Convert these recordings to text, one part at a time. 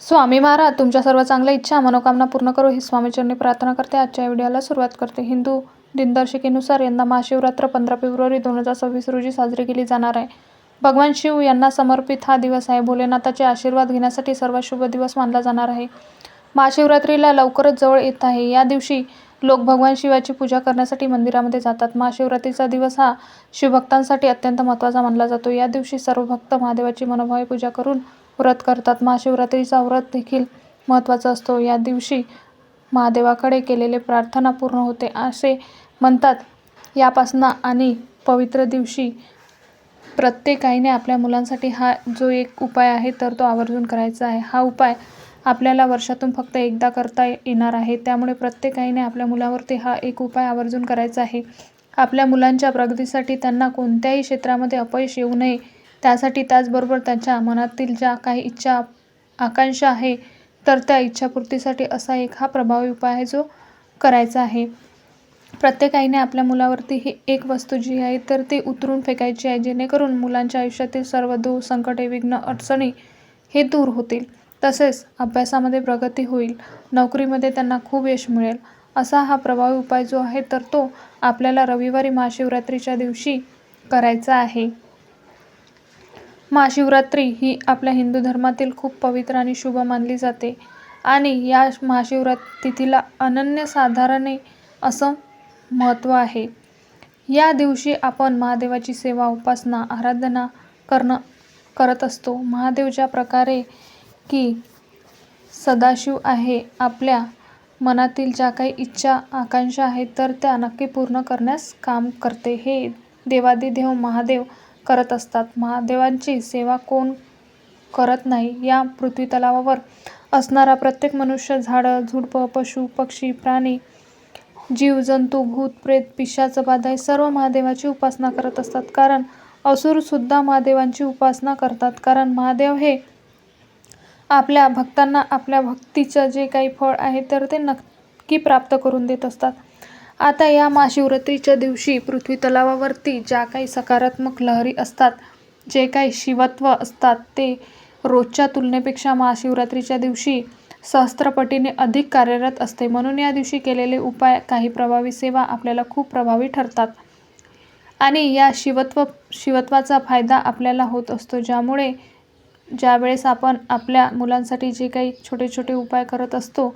स्वामी महाराज तुमच्या सर्व चांगल्या इच्छा मनोकामना पूर्ण करू ही स्वामीचरणी प्रार्थना करते. आजच्या व्हिडिओला सुरुवात करते. हिंदू दिनदर्शिकेनुसार यंदा महाशिवरात्र पंधरा फेब्रुवारी दोन हजार सव्वीस रोजी साजरी केली जाणार आहे. भगवान शिव यांना समर्पित हा दिवस आहे. भोलेनाथाचे आशीर्वाद घेण्यासाठी सर्वात शुभ दिवस मानला जाणार आहे. महाशिवरात्रीला लवकरच जवळ येत आहे. या दिवशी लोक भगवान शिवाची पूजा करण्यासाठी मंदिरामध्ये जातात. महाशिवरात्रीचा दिवस हा शिवभक्तांसाठी अत्यंत महत्त्वाचा मानला जातो. या दिवशी सर्व भक्त महादेवाची मनोभावे पूजा करून व्रत करतात. महाशिवरात्रीचा व्रत देखील महत्त्वाचा असतो. या दिवशी महादेवाकडे केलेले प्रार्थना पूर्ण होते असे म्हणतात. यापासून आणि पवित्र दिवशी प्रत्येकाईने आपल्या मुलांसाठी हा जो एक उपाय आहे तर तो आवर्जून करायचा आहे. हा उपाय आपल्याला वर्षातून फक्त एकदा करता येणार आहे. त्यामुळे प्रत्येकाईने आपल्या मुलावरती हा एक उपाय आवर्जून करायचा आहे. आपल्या मुलांच्या प्रगतीसाठी त्यांना कोणत्याही क्षेत्रामध्ये अपयश येऊ नये त्यासाठी त्याचबरोबर त्याच्या मनातील ज्या काही इच्छा आकांक्षा आहे तर त्या इच्छापूर्तीसाठी असा एक हा प्रभावी उपाय आहे जो करायचा आहे. प्रत्येक आईने आपल्या मुलावरती ही एक वस्तू जी आहे तर ती उतरून फेकायची आहे जेणेकरून मुलांच्या आयुष्यातील सर्व दूर संकटे विघ्न अडचणी हे दूर होतील. तसेच अभ्यासामध्ये प्रगती होईल नोकरीमध्ये त्यांना खूप यश मिळेल. असा हा प्रभावी उपाय जो आहे तर तो आपल्याला रविवारी महाशिवरात्रीच्या दिवशी करायचा आहे. महाशिवरात्री ही आपल्या हिंदू धर्मातील खूप पवित्र आणि शुभ मानली जाते. आणि या महाशिवरात्री तिथीला अनन्यसाधारण असं महत्त्व आहे. या दिवशी आपण महादेवाची सेवा उपासना आराधना करणं करत असतो. महादेव ज्या प्रकारे की सदाशिव आहे आपल्या मनातील ज्या काही इच्छा आकांक्षा आहेत तर त्या नक्की पूर्ण करण्यास काम करते. हे देवादिदेव महादेव करत असतात. महादेवांची सेवा कोण करत नाही या पृथ्वी तलावावर असणारा प्रत्येक मनुष्य झाडं झुडपं पशु पक्षी प्राणी जीवजंतू भूत प्रेत पिशाच बाधा हे सर्व महादेवाची उपासना करत असतात. कारण असुरसुद्धा महादेवांची उपासना करतात. कारण महादेव हे आपल्या भक्तांना आपल्या भक्तीचं जे काही फळ आहे तर ते नक्की प्राप्त करून देत असतात. आता या महाशिवरात्रीच्या दिवशी पृथ्वी तलावावरती ज्या काही सकारात्मक लहरी असतात जे काही शिवत्व असतात ते रोजच्या तुलनेपेक्षा महाशिवरात्रीच्या दिवशी सहस्त्रपटीने अधिक कार्यरत असते. म्हणून या दिवशी केलेले उपाय काही प्रभावी सेवा आपल्याला खूप प्रभावी ठरतात. आणि या शिवत्व शिवत्वाचा फायदा आपल्याला होत असतो. ज्यामुळे ज्यावेळेस आपण आपल्या मुलांसाठी जे काही छोटे छोटे उपाय करत असतो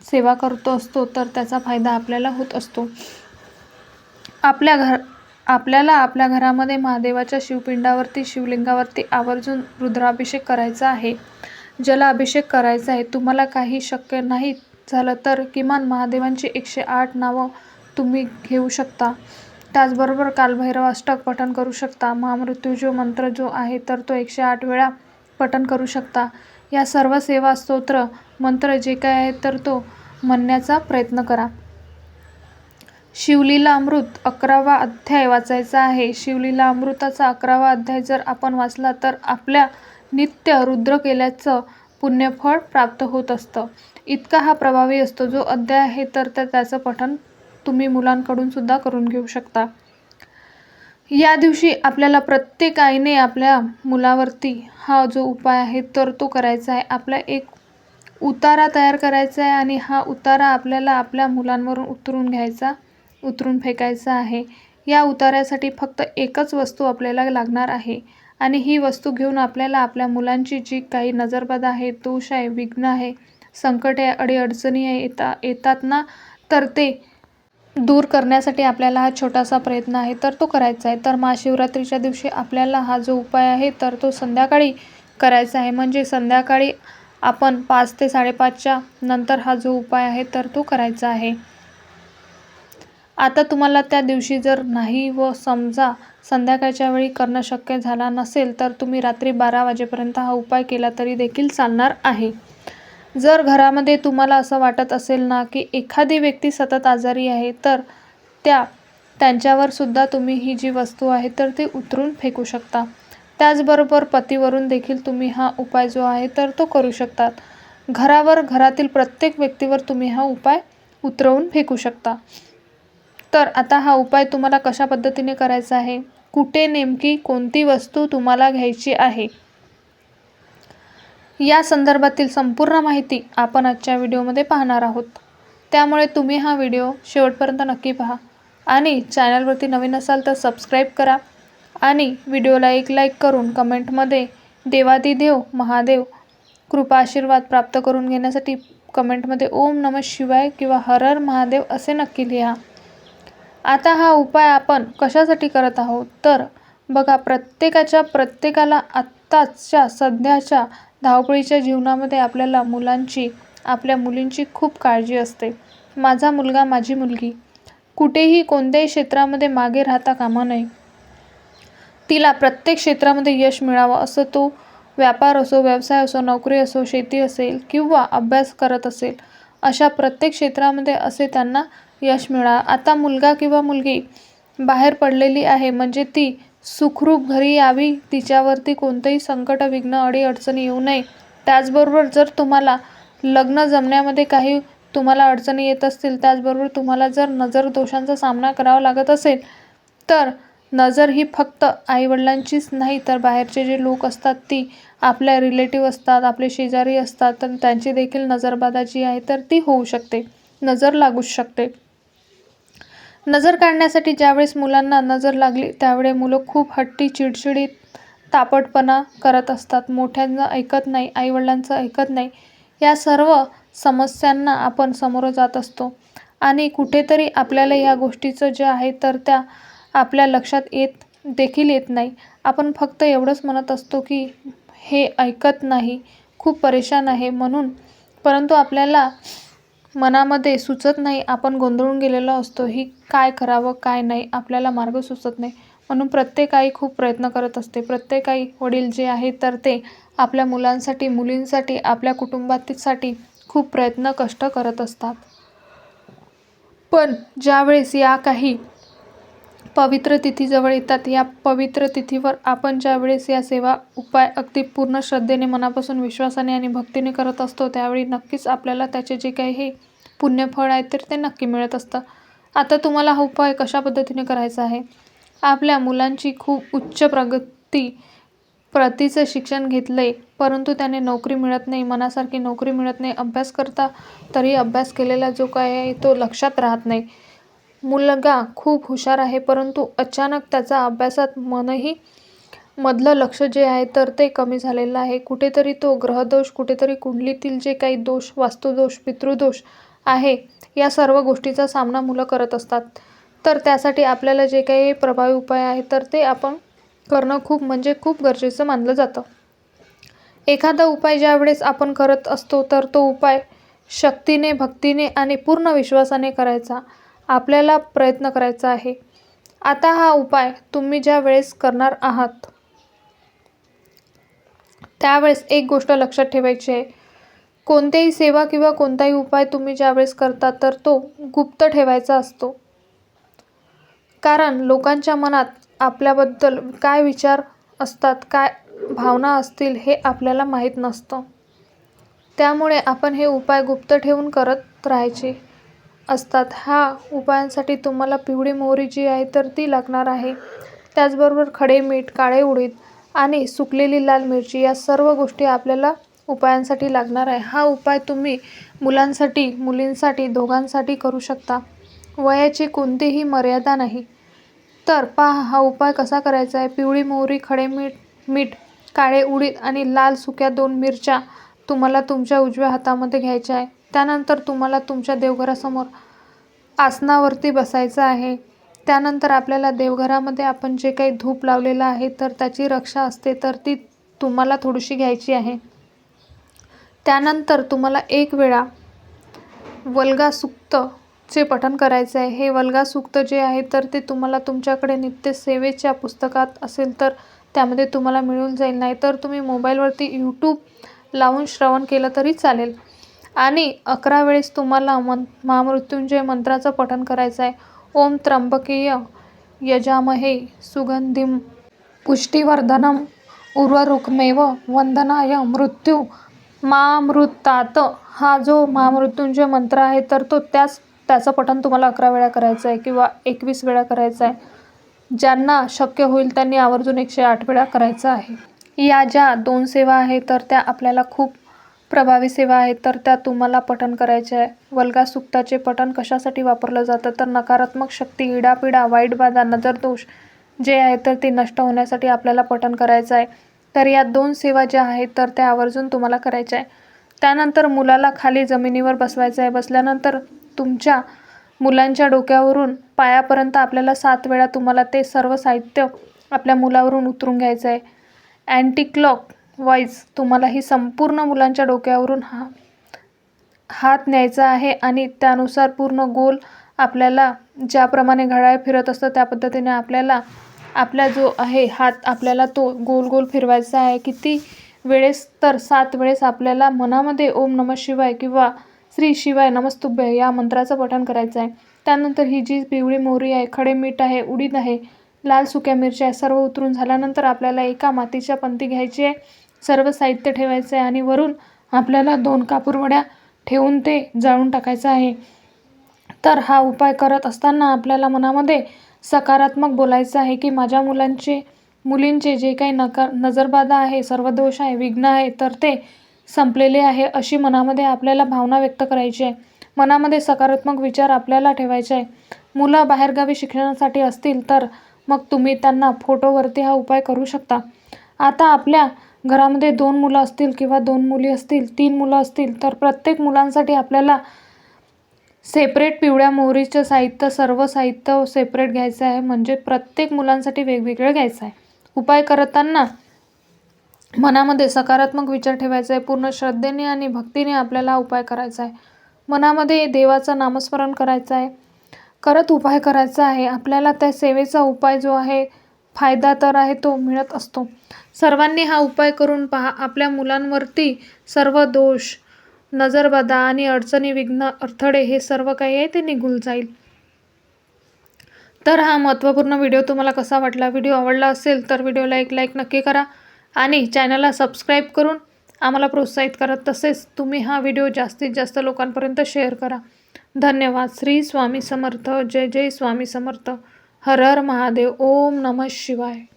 सेवा करतो असतो तर त्याचा फायदा आपल्याला होत असतो. आपल्या घर आपल्याला आपल्या घरामध्ये महादेवाच्या शिवपिंडावरती शिवलिंगावरती आवर्जून रुद्राभिषेक करायचा आहे. ज्याला अभिषेक करायचा आहे तुम्हाला काही शक्य नाही झालं तर किमान महादेवांची एकशे आठ नावं तुम्ही घेऊ शकता. त्याचबरोबर कालभैरव अष्टक पठण करू शकता. महामृत्यूजो मंत्र जो आहे तर तो एकशे आठ वेळा पठण करू शकता. या सर्व सेवा स्तोत्र मंत्र जे काय आहे तर तो म्हणण्याचा प्रयत्न करा. शिवलीला अमृत अकरावा अध्याय वाचायचा आहे. शिवलीला अमृताचा अकरावा अध्याय जर आपण वाचला तर आपल्या नित्य रुद्र केल्याचं पुण्यफळ प्राप्त होत असतं. इतका हा प्रभावी असतो. जो अध्याय आहे तर त्याचं पठण तुम्ही मुलांकडून सुद्धा करून घेऊ शकता. या दिवशी आपल्याला प्रत्येक आईने आपल्या मुलावरती हा जो उपाय आहे तर तो करायचा आहे. आपला एक उतारा तयार करायचा आहे आणि हा उतारा आपल्याला आपल्या मुलांवरून उतरून घ्यायचा उतरून फेकायचा आहे. या उतार्यासाठी फक्त एकच वस्तू आपल्याला लागणार आहे आणि ही वस्तू घेऊन आपल्याला आपल्या मुलांची जी काही नजरबाद आहे दोष आहे विघ्न आहे संकट आहे अडीअडचणी आहे येता येतात ना तर ते दूर करण्यासाठी आपल्याला हा छोटासा प्रयत्न आहे तर तो करायचा आहे. तर महाशिवरात्रीच्या दिवशी आपल्याला हा जो उपाय आहे तर तो संध्याकाळी करायचा आहे. म्हणजे संध्याकाळी आपण पाच ते साडेपाचच्या नंतर हा जो उपाय आहे तर तो करायचा आहे. आता तुम्हाला त्या दिवशी जर नाही व समजा संध्याकाळच्या वेळी करणं शक्य झाला नसेल तर तुम्ही रात्री बारा वाजेपर्यंत हा उपाय केला तरी देखील चालणार आहे. जर घरामध्ये तुम्हाला असं वाटत असेल ना की एखादी व्यक्ती सतत आजारी आहे तर त्या त्यांच्यावर सुद्धा तुम्ही ही जी वस्तू आहे तर ती उतरून फेकू शकता. त्याचबरोबर पतीवरून देखील तुम्ही हा उपाय जो आहे तर तो करू शकतात. घरावर घरातील प्रत्येक व्यक्तीवर तुम्ही हा उपाय उतरवून फेकू शकता. तर आता हा उपाय तुम्हाला कशा पद्धतीने करायचा आहे? कुठे नेमकी कोणती वस्तू तुम्हाला घ्यायची आहे? या संदर्भातील संपूर्ण माहिती आपण आजच्या व्हिडिओमध्ये पाहणार आहोत. त्यामुळे तुम्ही हा व्हिडिओ शेवटपर्यंत नक्की पहा आणि चॅनलवरती नवीन असाल तर सबस्क्राईब करा आणि व्हिडिओला एक लाईक करून कमेंटमध्ये देवादिदेव महादेव कृपा आशीर्वाद प्राप्त करून घेण्यासाठी कमेंटमध्ये ओम नम शिवाय किंवा हरर महादेव असे नक्की लिहा. आता हा उपाय आपण कशासाठी करत आहोत? तर बघा प्रत्येकाच्या प्रत्येकाला आत्ताच्या सध्याच्या धावपळीच्या जीवनामध्ये आपल्याला मुलांची आपल्या मुलींची खूप काळजी असते. माझा मुलगा माझी मुलगी. कुठेही कोणत्याही क्षेत्रामध्ये मागे राहता कामा नये. तिला प्रत्येक क्षेत्रामध्ये यश मिळावं असं तो व्यापार असो व्यवसाय असो नोकरी असो शेती असेल किंवा अभ्यास करत असेल अशा प्रत्येक क्षेत्रामध्ये असे त्यांना यश मिळा. आता मुलगा किंवा मुलगी बाहेर पडलेली आहे म्हणजे ती सुखरूप घरी यावी तिच्यावरती कोणतंही संकट विघ्न अडी अडचणी येऊ नये. त्याचबरोबर जर तुम्हाला लग्न जमण्यामध्ये काही तुम्हाला अडचणी येत असतील त्याचबरोबर तुम्हाला जर नजर दोषांचा सामना करावा लागत असेल तर नजर ही फक्त आईवडिलांचीच नाही तर बाहेरचे जे लोक असतात ती आपल्या रिलेटिव्ह असतात आपले शेजारी असतात तर त्यांची देखील नजरबाधा जी आहे तर ती होऊ शकते नजर लागूच शकते. नजर काढण्यासाठी ज्यावेळेस मुलांना नजर लागली त्यावेळे मुलं खूप हट्टी चिडचिडीत तापटपणा करत असतात. मोठ्यांचं ऐकत नाही आईवडिलांचं ऐकत नाही या सर्व समस्यांना आपण समोरं जात असतो. आणि कुठेतरी आपल्याला या गोष्टीचं जे आहे तर त्या आपल्या लक्षात येत देखील येत नाही. आपण फक्त एवढंच म्हणत असतो की हे ऐकत नाही खूप परेशान आहे म्हणून. परंतु आपल्याला मनामध्ये सुचत नाही आपण गोंधळून गेलेलो असतो ही काय करावं काय नाही आपल्याला मार्ग सुचत नाही. म्हणून प्रत्येक आई खूप प्रयत्न करत असते. प्रत्येक आई वडील जे आहे तर ते आपल्या मुलांसाठी मुलींसाठी आपल्या कुटुंबातीसाठी खूप प्रयत्न कष्ट करत असतात. पण ज्यावेळेस या काही पवित्र तिथी जवळ येतात. या पवित्र तिथीवर आपण ज्यावेळेस या सेवा उपाय अगदी पूर्ण श्रद्धेने मनापासून विश्वासाने आणि भक्तीने करत असतो त्यावेळी नक्कीच आपल्याला त्याचे जे काही हे पुण्यफळ आहे तर ते नक्की मिळत असतं. आता तुम्हाला हा उपाय कशा पद्धतीने करायचा आहे? आपल्या मुलांची खूप उच्च प्रगती प्रतीचं शिक्षण घेतलं आहे परंतु त्याने नोकरी मिळत नाही मनासारखी नोकरी मिळत नाही अभ्यास करता तरी अभ्यास केलेला जो काय आहे तो लक्षात राहत नाही. मुलगा खूप हुशार आहे परंतु अचानक त्याचा अभ्यासात मनही मधलं लक्ष जे आहे तर ते कमी झालेलं आहे. कुठेतरी तो ग्रहदोष कुठेतरी कुंडलीतील जे काही दोष वास्तुदोष पितृदोष आहे या सर्व गोष्टीचा सामना मुलं करत असतात. तर त्यासाठी आपल्याला जे काही प्रभावी उपाय आहे तर ते आपण करणं खूप म्हणजे खूप गरजेचं मानलं जातं. एखादा उपाय ज्यावेळेस आपण करत असतो तर तो उपाय शक्तीने भक्तीने आणि पूर्ण विश्वासाने करायचा. आपल्याला प्रयत्न करायचा आहे. आता हा उपाय तुम्ही ज्या वेळेस करणार आहात त्यावेळेस एक गोष्ट लक्षात ठेवायची आहे. कोणतेही सेवा किंवा कोणताही उपाय तुम्ही ज्यावेळेस करता तर तो गुप्त ठेवायचा असतो. कारण लोकांच्या मनात आपल्याबद्दल काय विचार असतात काय भावना असतील हे आपल्याला माहीत नसतं. त्यामुळे आपण हे उपाय गुप्त ठेवून करत राहायचे. असतात. ह्या उपायांसाठी तुम्हाला पिवळी मोहरी जी आहे तर ती लागणार आहे. त्याचबरोबर खडे मीठ काळे उडीद आणि सुकलेली लाल मिरची या सर्व गोष्टी आपल्याला उपायांसाठी लागणार आहे. हा उपाय तुम्ही मुलांसाठी मुलींसाठी दोघांसाठी करू शकता. वयाची कोणतीही मर्यादा नाही. तर पहा हा उपाय कसा करायचा आहे? पिवळी मोहरी खडे मीठ मीठ काळे उडीद आणि लाल सुक्या दोन मिरच्या तुम्हाला तुमच्या उजव्या हातामध्ये घ्यायच्या आहे. त्यानंतर तुम्हाला तुमच्या देवघरासमोर आसनावरती बसायचं आहे. त्यानंतर आपल्याला देवघरामध्ये आपण जे काही धूप लावलेलं आहे तर त्याची रक्षा असते तर ती तुम्हाला थोडीशी घ्यायची आहे. त्यानंतर तुम्हाला एक वेळा वल्गा सुक्तचे पठण करायचं आहे. हे वल्गा सुक्त जे आहे तर ते तुम्हाला तुमच्याकडे नित्य सेवेच्या पुस्तकात असेल तर त्यामध्ये तुम्हाला मिळून जाईल. नाही तर तुम्ही मोबाईलवरती यूट्यूब लावून श्रवण केलं तरी चालेल. आणि अकरा वेळेस तुम्हाला मन महामृत्युंजय मंत्राचं पठण करायचं आहे. ओम त्र्यंबकेय यजामहे सुगंधिम पुष्टिवर्धनम उर्वरुक्मेव वंदनाय मृत्यू मामृतात. हा जो महामृत्युंजय मंत्र आहे तर तो त्याच त्याचं पठण तुम्हाला अकरा वेळा करायचं आहे किंवा एकवीस वेळा करायचं आहे. ज्यांना शक्य होईल त्यांनी आवर्जून एकशे आठ वेळा करायचं आहे. या ज्या दोन सेवा आहेत तर त्या आपल्याला खूप प्रभावी सेवा आहेत तर त्या तुम्हाला पठण करायच्या आहे. वल्गा सुक्ताचे पठण कशासाठी वापरलं जातं? तर नकारात्मक शक्ती इडापिडा वाईट बाधा नजर दोष जे आहे तर ते नष्ट होण्यासाठी आपल्याला पठण करायचं आहे. तर या दोन सेवा ज्या आहेत तर त्या आवर्जून तुम्हाला करायच्या आहे. त्यानंतर मुलाला खाली जमिनीवर बसवायचं आहे. बसल्यानंतर तुमच्या मुलांच्या डोक्यावरून पायापर्यंत आपल्याला सात वेळा तुम्हाला ते सर्व साहित्य आपल्या मुलावरून उतरून घ्यायचं आहे. अँटी क्लॉक वाईज तुम्हाला ही संपूर्ण मुलांच्या डोक्यावरून हा हात न्यायचा आहे आणि त्यानुसार पूर्ण गोल आपल्याला ज्याप्रमाणे घड्याळ फिरत असतं त्या पद्धतीने आपल्याला आपला जो आहे हात आपल्याला तो गोल गोल फिरवायचा आहे. किती वेळेस तर सात वेळेस आपल्याला मनामध्ये ओम नम शिवाय किंवा श्री शिवाय नमस्तुभ्य या मंत्राचं पठण करायचं आहे. त्यानंतर ही जी पिवळी मोहरी आहे खडे मीठ आहे उडीद आहे लाल सुक्या मिरच्या सर्व उतरून झाल्यानंतर आपल्याला एका मातीच्या पंती घ्यायची आहे. सर्व साहित्य ठेवायचं आहे आणि वरून आपल्याला दोन कापूरवड्या ठेवून ते जाळून टाकायचं आहे. तर हा उपाय करत असताना आपल्याला मनामध्ये सकारात्मक बोलायचं आहे की माझ्या मुलांचे मुलींचे जे काही नकार नजरबाधा आहे सर्व दोष आहे विघ्न आहे तर ते संपलेले आहे अशी मनामध्ये आपल्याला भावना व्यक्त करायची आहे. मनामध्ये सकारात्मक विचार आपल्याला ठेवायचे आहे. मुलं बाहेरगावी शिक्षणासाठी असतील तर मग तुम्ही त्यांना फोटोवरती हा उपाय करू शकता. आता आपल्या घरामध्ये दोन मुलं असतील किंवा दोन मुली असतील तीन मुलं असतील तर प्रत्येक मुलांसाठी आपल्याला सेपरेट पिवळ्या मोहरीचं साहित्य सर्व साहित्य सेपरेट घ्यायचं आहे. म्हणजे प्रत्येक मुलांसाठी वेगवेगळं घ्यायचं आहे. उपाय करताना मनामध्ये सकारात्मक विचार ठेवायचा आहे. पूर्ण श्रद्धेने आणि भक्तीने आपल्याला उपाय करायचा आहे. मनामध्ये देवाचं नामस्मरण करायचं आहे. करत उपाय करायचा आहे. आपल्याला त्या सेवेचा उपाय जो आहे फायदा तर आहे तो मिळत असतो. सर्वांनी हा उपाय करून पहा. आपल्या मुलांवरती सर्व दोष नजरबाधा आणि अडचणी विघ्न अडथळे हे सर्व काही आहे ते निघून जाईल. तर हा महत्त्वपूर्ण व्हिडिओ तुम्हाला कसा वाटला व्हिडिओ आवडला असेल तर व्हिडिओला एक लाईक नक्की करा आणि चॅनलला सबस्क्राईब करून आम्हाला प्रोत्साहित करा. तसेच तुम्ही हा व्हिडिओ जास्तीत जास्त लोकांपर्यंत शेअर करा. धन्यवाद. श्री स्वामी समर्थ. जय जय स्वामी समर्थ. हर हर महादेव. ओम नमः शिवाय.